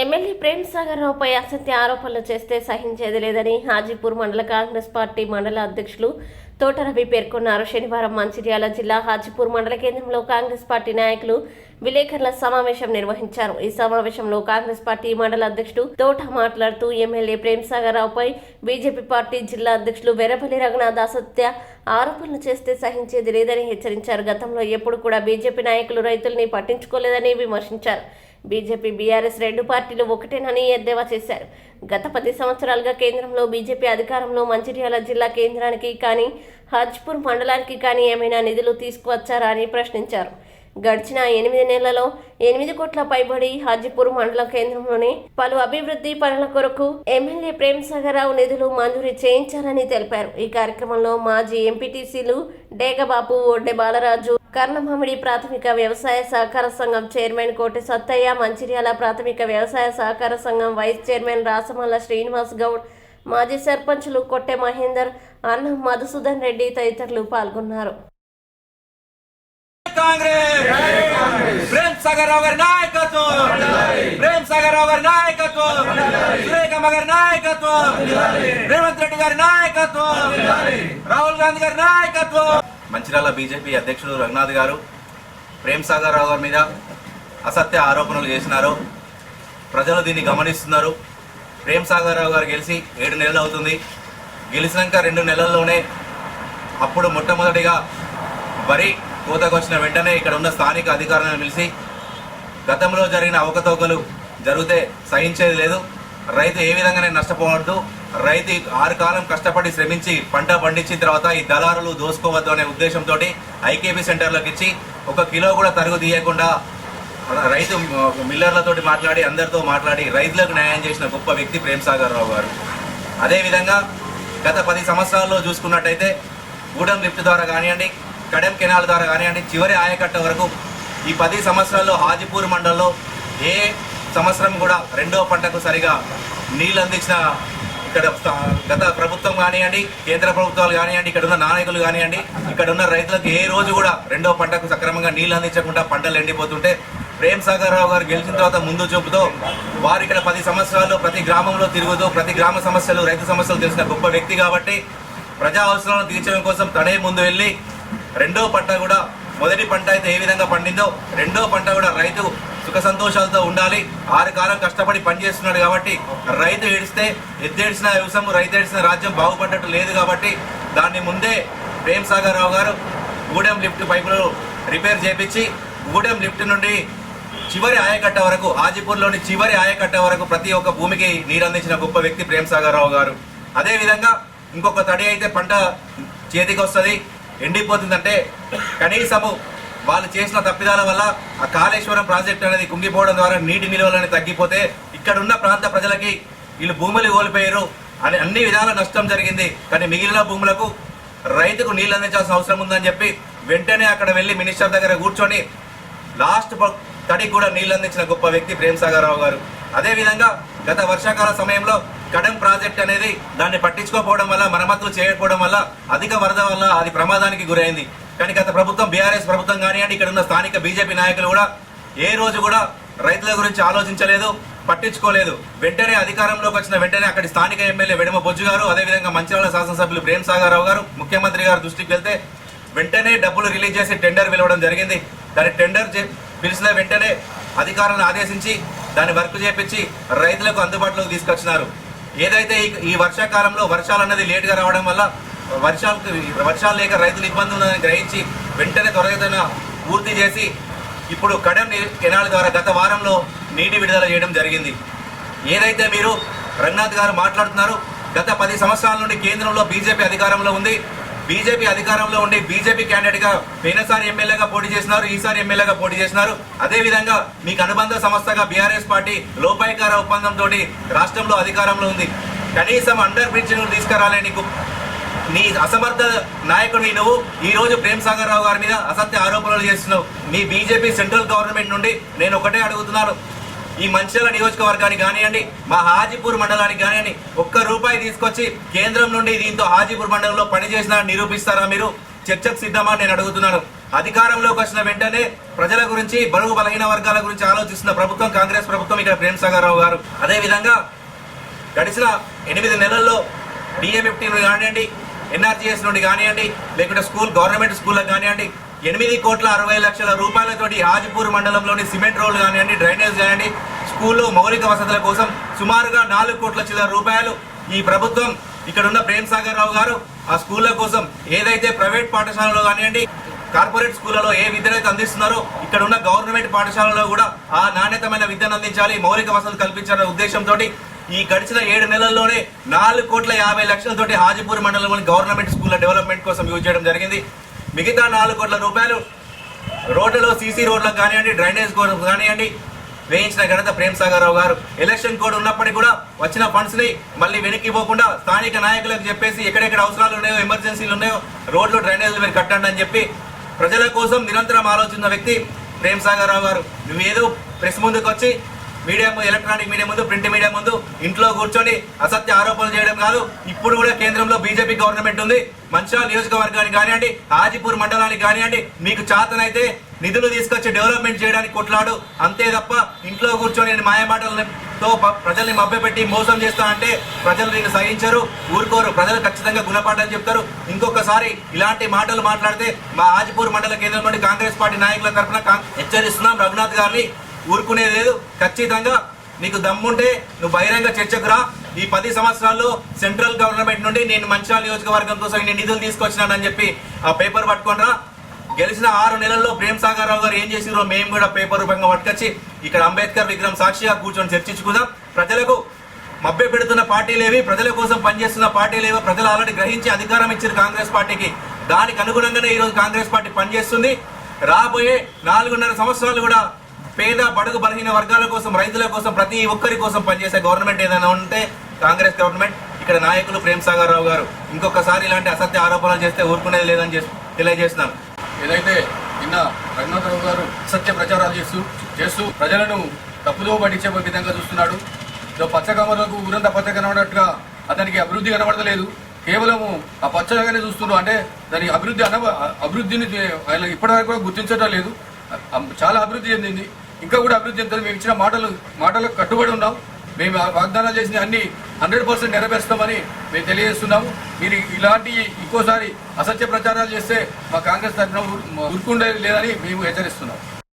MLA Prem Sagar రావుపై అసత్య ఆరోపణలు చేస్తే సహించేది లేదని హాజీపూర్ మండల కాంగ్రెస్ పార్టీ మండల అధ్యక్షులు తోట రవి పేర్కొన్నారు. శనివారం మంచిర్యాల జిల్లా హాజీపూర్ మండల కేంద్రంలో కాంగ్రెస్ పార్టీ నాయకులు విలేకరుల సమావేశం నిర్వహించారు. ఈ సమావేశంలో కాంగ్రెస్ పార్టీ మండల అధ్యక్షుడు తోట మాట్లాడుతూ ఎమ్మెల్యే ప్రేమ్ సాగర్ రావుపై బీజేపీ పార్టీ జిల్లా అధ్యక్షులు వెరపల్లి రఘునాథ్ అసత్య ఆరోపణలు చేస్తే సహించేది లేదని హెచ్చరించారు. గతంలో ఎప్పుడు కూడా బీజేపీ నాయకులు రైతుల్ని పట్టించుకోలేదని విమర్శించారు. బీజేపీ బీఆర్ఎస్ రెండు పార్టీలు ఒకటేనని ఎద్దేవా చేశారు. గత పది సంవత్సరాలుగా కేంద్రంలో బీజేపీ అధికారంలో మంచిర్యాల జిల్లా కేంద్రానికి కానీ హాజ్పూర్ మండలానికి కానీ ఏమైనా నిధులు తీసుకువచ్చారా అని ప్రశ్నించారు. గడిచిన ఎనిమిది నెలలలో ఎనిమిది కోట్ల పైబడి హాజీపూర్ మండల కేంద్రంలోని పలు అభివృద్ధి పనుల కొరకు ఎమ్మెల్యే ప్రేమ్ సాగరావు నిధులు మంజూరు చేయించారని తెలిపారు. ఈ కార్యక్రమంలో మాజీ ఎంపీటీసీలు డేగబాబు ఒడ్డె బాలరాజు కర్ణమామిడి ప్రాథమిక వ్యవసాయ సహకార సంఘం చైర్మన్ కోటి సత్తయ్య మంచిర్యాల ప్రాథమిక వ్యవసాయ సహకార సంఘం వైస్ చైర్మన్ రాసమల్ల శ్రీనివాస్ గౌడ్ మాజీ సర్పంచ్లు కొట్టె మహేందర్ అన్నం మధుసూదన్ రెడ్డి తదితరులు పాల్గొన్నారు. గారి రేవంత్ రెడ్డి గారి నాయకత్వం! రాహుల్ గాంధీ గారి నాయకత్వం! మంచిర్యాల బీజేపీ అధ్యక్షుడు రఘునాథ్ గారు ప్రేమ్ సాగర్ రావు గారి మీద అసత్య ఆరోపణలు చేసినారు. ప్రజలు దీన్ని గమనిస్తున్నారు. ప్రేమ్ సాగర్ రావు గారు గెలిచి ఏడు నెలలు అవుతుంది. గెలిచినాక రెండు నెలల్లోనే అప్పుడు మొట్టమొదటిగా వరి కోతకొచ్చిన వెంటనే ఇక్కడ ఉన్న స్థానిక అధికారులను పిలిచి గతంలో జరిగిన అవకతవకలు జరిగితే సహించేది లేదు. రైతు ఏ విధంగానే నష్టపోవద్దు. రైతు ఆరు కాలం కష్టపడి శ్రమించి పంట పండించిన తర్వాత ఈ దళారులు దోసుకోవద్దు అనే ఉద్దేశంతో ఐకేపీ సెంటర్లకు ఇచ్చి ఒక కిలో కూడా తరుగు తీయకుండా రైతు మిల్లర్లతోటి మాట్లాడి అందరితో మాట్లాడి రైతులకు న్యాయం చేసిన గొప్ప వ్యక్తి ప్రేమ్ సాగర్ రావు గారు. అదేవిధంగా గత పది సంవత్సరాల్లో చూసుకున్నట్టయితే గూడెం లిఫ్ట్ ద్వారా కానివ్వండి కడెం కెనాల్ ద్వారా కానివ్వండి చివరి ఆయకట్ట వరకు ఈ పది సంవత్సరాల్లో హాజీపూర్ మండలంలో ఏ సంవత్సరం కూడా రెండో పంటకు సరిగా నీళ్ళు అందించిన ఇక్కడ గత ప్రభుత్వం కానివ్వండి కేంద్ర ప్రభుత్వాలు కానివ్వండి ఇక్కడ ఉన్న నాయకులు కానివ్వండి ఇక్కడ ఉన్న రైతులకు ఏ రోజు కూడా రెండో పంటకు సక్రమంగా నీళ్ళు అందించకుండా పంటలు ఎండిపోతుంటే ప్రేమ్ సాగర్ రావు గారు గెలిచిన తర్వాత ముందు చూపుతో వారు ఇక్కడ పది సంవత్సరాలు ప్రతి గ్రామంలో తిరుగుతూ ప్రతి గ్రామ సమస్యలు రైతు సమస్యలు తెలిసిన గొప్ప వ్యక్తి కాబట్టి ప్రజా అవసరాలను తీర్చడం కోసం తనే ముందు వెళ్ళి రెండో పంట కూడా మొదటి పంట అయితే ఏ విధంగా పండిందో రెండో పంట కూడా రైతు సుఖ సంతోషాలతో ఉండాలి. ఆరు కాలం కష్టపడి పనిచేస్తున్నాడు కాబట్టి రైతు ఏడిస్తే ఎద్దేడిసిన వ్యవసాయం రైతు ఏడిసిన రాజ్యం బాగుపడ్డట్టు లేదు కాబట్టి దాన్ని ముందే ప్రేమ్ సాగర్ రావు గారు గూడెం లిఫ్ట్ పైపులు రిపేర్ చేపించి గూడెం లిఫ్ట్ నుండి చివరి ఆయకట్ట వరకు హాజీపూర్లోని చివరి ఆయకట్ట వరకు ప్రతి ఒక్క భూమికి నీరు అందించిన గొప్ప వ్యక్తి ప్రేమ్ సాగర్ రావు గారు. అదేవిధంగా ఇంకొక తడి అయితే పంట చేతికి వస్తుంది ఎండిపోతుందంటే కనీసము వాళ్ళు చేసిన తప్పిదాల వల్ల ఆ కాళేశ్వరం ప్రాజెక్ట్ అనేది కుంగిపోవడం ద్వారా నీటి నిల్వలు తగ్గిపోతే ఇక్కడ ఉన్న ప్రాంత ప్రజలకి వీళ్ళు భూములు కోల్పోయారు అని అన్ని విధాల నష్టం జరిగింది. కానీ మిగిలిన భూములకు రైతుకు నీళ్ళు అందించాల్సిన అవసరం ఉందని చెప్పి వెంటనే అక్కడ వెళ్ళి మినిస్టర్ దగ్గర కూర్చొని లాస్ట్ ప- తడికి కూడా నీళ్ళు అందించిన గొప్ప వ్యక్తి ప్రేమ్ రావు గారు. అదేవిధంగా గత వర్షాకాల సమయంలో కడెం ప్రాజెక్ట్ అనేది దాన్ని పట్టించుకోకపోవడం వల్ల మరమ్మతులు చేయకపోవడం వల్ల అధిక వరద వల్ల అది ప్రమాదానికి గురైంది. కానీ గత ప్రభుత్వం బీఆర్ఎస్ ప్రభుత్వం కానివ్వండి ఇక్కడ ఉన్న స్థానిక బీజేపీ నాయకులు కూడా ఏ రోజు కూడా రైతుల గురించి ఆలోచించలేదు పట్టించుకోలేదు. వెంటనే అధికారంలోకి వచ్చిన వెంటనే అక్కడి స్థానిక ఎమ్మెల్యే వెడమ బొజ్జు గారు అదేవిధంగా మంచిర్యాల శాసనసభ్యులు ప్రేమ్ సాగర్ గారు ముఖ్యమంత్రి గారు దృష్టికి వెళ్తే వెంటనే డబ్బులు రిలీజ్ చేసి టెండర్ పిలవడం జరిగింది. దాని టెండర్ పిలిచిన వెంటనే అధికారులను ఆదేశించి దాన్ని వర్క్ చేపించి రైతులకు అందుబాటులోకి తీసుకొచ్చినారు. ఏదైతే ఈ- వర్షాకాలంలో వర్షాలు అనేది లేటుగా రావడం వల్ల వర్షాలకు వర్షాలు లేక రైతులు ఇబ్బంది ఉందని గ్రహించి వెంటనే త్వరగతన పూర్తి చేసి ఇప్పుడు కడెం కెనాల్ ద్వారా గత వారంలో నీటి విడుదల చేయడం జరిగింది. ఏదైతే మీరు రంగనాథ్ గారు మాట్లాడుతున్నారు గత పది సంవత్సరాల నుండి కేంద్రంలో బీజేపీ అధికారంలో ఉంది. బీజేపీ అధికారంలో ఉండి బీజేపీ క్యాండిడేట్గా పోయినసారి ఎమ్మెల్యేగా పోటీ చేసినారు ఈసారి ఎమ్మెల్యేగా పోటీ చేసినారు. అదే విధంగా మీకు అనుబంధ సంస్థగా బీఆర్ఎస్ పార్టీ లోపాయికార ఒప్పందంతో రాష్ట్రంలో అధికారంలో ఉంది. కనీసం అండర్ బ్రిడ్జ్ను తీసుకురాలే నీకు నీ అసమర్థ నాయకుడివి నువ్వు. ఈ రోజు ప్రేమ్ సాగర్ రావు గారి మీద అసత్య ఆరోపణలు చేస్తున్నావు. మీ బీజేపీ సెంట్రల్ గవర్నమెంట్ నుండి నేను ఒకటే అడుగుతున్నాను. ఈ మంచిర్యాల నియోజకవర్గానికి కానివ్వండి మా హాజీపూర్ మండలానికి కానివ్వండి ఒక్క రూపాయి తీసుకొచ్చి కేంద్రం నుండి దీంతో హాజీపూర్ మండలంలో పనిచేసిన నిరూపిస్తారా మీరు? చర్చకు సిద్ధమా నేను అడుగుతున్నాను. అధికారంలోకి వచ్చిన వెంటనే ప్రజల గురించి బరువు బలహీన వర్గాల గురించి ఆలోచిస్తున్న ప్రభుత్వం కాంగ్రెస్ ప్రభుత్వం ఇక్కడ ప్రేమ్ సాగర్ రావు గారు. అదే విధంగా గడిచిన ఎనిమిది నెలల్లో డిఎంఎఫ్టీ కానివ్వండి ఎన్ఆర్జీఎస్ నుండి కానివ్వండి లేకుంటే స్కూల్ గవర్నమెంట్ స్కూళ్ళకి కానివ్వండి ఎనిమిది కోట్ల అరవై లక్షల రూపాయలతోటి హాజీపూర్ మండలంలోని సిమెంట్ రోడ్లు కానివ్వండి డ్రైనేజ్ కానివ్వండి స్కూల్లో మౌలిక వసతుల కోసం సుమారుగా నాలుగు కోట్ల చిల్లర రూపాయలు ఈ ప్రభుత్వం ఇక్కడున్న ప్రేమ్ సాగర్ రావు గారు ఆ స్కూళ్ళ కోసం ఏదైతే ప్రైవేట్ పాఠశాలలో కానివ్వండి కార్పొరేట్ స్కూళ్ళలో ఏ విద్యనైతే అందిస్తున్నారో ఇక్కడ ఉన్న గవర్నమెంట్ పాఠశాలలో కూడా ఆ నాణ్యతమైన విద్యను అందించాలి మౌలిక వసతులు కల్పించాలనే ఉద్దేశంతో ఈ గడిచిన ఏడు నెలల్లోనే నాలుగు కోట్ల యాభై లక్షలతోటి హాజీపూర్ మండలంలోని గవర్నమెంట్ స్కూళ్ళ డెవలప్మెంట్ కోసం యూజ్ చేయడం జరిగింది. మిగతా నాలుగు కోట్ల రూపాయలు రోడ్లలో సీసీ రోడ్లకు కానివ్వండి డ్రైనేజ్ కోసం కానివ్వండి వేయించిన ఘనత ప్రేమ్ సాగర్ రావు గారు. ఎలక్షన్ కోడ్ ఉన్నప్పటికీ కూడా వచ్చిన ఫండ్స్ని మళ్ళీ వెనక్కి పోకుండా స్థానిక నాయకులకు చెప్పేసి ఎక్కడెక్కడ అవసరాలు ఉన్నాయో ఎమర్జెన్సీలు ఉన్నాయో రోడ్లు డ్రైనేజీలు మీరు కట్టండి అని చెప్పి ప్రజల కోసం నిరంతరం ఆలోచించిన వ్యక్తి ప్రేమ్ సాగర్ రావు గారు నువ్వేదో ప్రెస్ ముందుకు వచ్చి మీడియా ఎలక్ట్రానిక్ మీడియా ముందు ప్రింట్ మీడియా ముందు ఇంట్లో కూర్చొని అసత్య ఆరోపణలు చేయడం కాదు. ఇప్పుడు కూడా కేంద్రంలో బీజేపీ గవర్నమెంట్ ఉంది. మంచిర్యాల నియోజకవర్గానికి కానివ్వండి హాజీపూర్ మండలానికి కానివ్వండి మీకు చాతనైతే నిధులు తీసుకొచ్చి డెవలప్మెంట్ చేయడానికి కొట్లాడు. అంతే తప్ప ఇంట్లో కూర్చొని మాయమాటలతో ప్రజల్ని మభ్యపెట్టి మోసం చేస్తా అంటే ప్రజలు దీన్ని సహించరు ఊరుకోరు. ప్రజలు ఖచ్చితంగా గుణపాఠాలు చెప్తారు. ఇంకొకసారి ఇలాంటి మాటలు మాట్లాడితే మా హాజీపూర్ మండల కేంద్రం నుండి కాంగ్రెస్ పార్టీ నాయకుల తరఫున హెచ్చరిస్తున్నాం రఘునాథ్ గారిని. ఊరుకునేది లేదు. ఖచ్చితంగా నీకు దమ్ముంటే నువ్వు బహిరంగ చర్చకు రా. ఈ పది సంవత్సరాల్లో సెంట్రల్ గవర్నమెంట్ నుండి నేను మంచిర్యాల నియోజకవర్గం కోసం నేను నిధులు తీసుకొచ్చినానని చెప్పి ఆ పేపర్ పట్టుకొని రా. గెలిచిన ఆరు నెలల్లో ప్రేమ్ సాగర్ రావు గారు ఏం చేసిరో మేము కూడా పేపర్ రూపంగా పట్టుకొచ్చి ఇక్కడ అంబేద్కర్ విగ్రహం సాక్షిగా కూర్చొని చర్చించుకుందాం. ప్రజలకు మభ్య పెడుతున్న పార్టీలేవి ప్రజల కోసం పనిచేస్తున్న పార్టీలేవో ప్రజలు ఆల్రెడీ గ్రహించి అధికారం ఇచ్చారు కాంగ్రెస్ పార్టీకి. దానికి అనుగుణంగానే ఈరోజు కాంగ్రెస్ పార్టీ పనిచేస్తుంది. రాబోయే నాలుగున్నర సంవత్సరాలు కూడా పేద బడుగు బలహీన వర్గాల కోసం రైతుల కోసం ప్రతి ఒక్కరి కోసం పనిచేసే గవర్నమెంట్ ఏదైనా ఉంటే కాంగ్రెస్ గవర్నమెంట్ ఇక్కడ నాయకులు ప్రేమ్ సాగర్ రావు గారు. ఇంకొకసారి ఇలాంటి అసత్య ఆరోపణలు చేస్తే ఊరుకునేది లేదని తెలియజేస్తున్నాను. ఏదైతే నిన్న రఘునాథరావు గారు సత్య ప్రచారాలు చేస్తూ చేస్తూ ప్రజలను తప్పుదో పట్టించే విధంగా చూస్తున్నాడు ఏదో పచ్చకమలకు ఊరంతా పచ్చ కనబడినట్టుగా అతనికి అభివృద్ధి కనబడతలేదు. కేవలము ఆ పచ్చగానే చూస్తున్నారు. అంటే దాని అభివృద్ధి అన అభివృద్ధిని ఇప్పటివరకు కూడా గుర్తించడం లేదు. చాలా అభివృద్ధి చెందింది. ఇంకా కూడా అభివృద్ధి చెందుతుంది మేము ఇచ్చిన మాటలు మాటలకు కట్టుబడి ఉన్నాం. మేము ఆ వాగ్దానాలు చేసిన అన్ని హండ్రెడ్ పర్సెంట్ నెరవేరుస్తామని మేము తెలియజేస్తున్నాము మీరు ఇలాంటి ఇంకోసారి అసత్య ప్రచారాలు చేస్తే మా కాంగ్రెస్ తరఫున ఊరుకుండే లేదని మేము హెచ్చరిస్తున్నాం.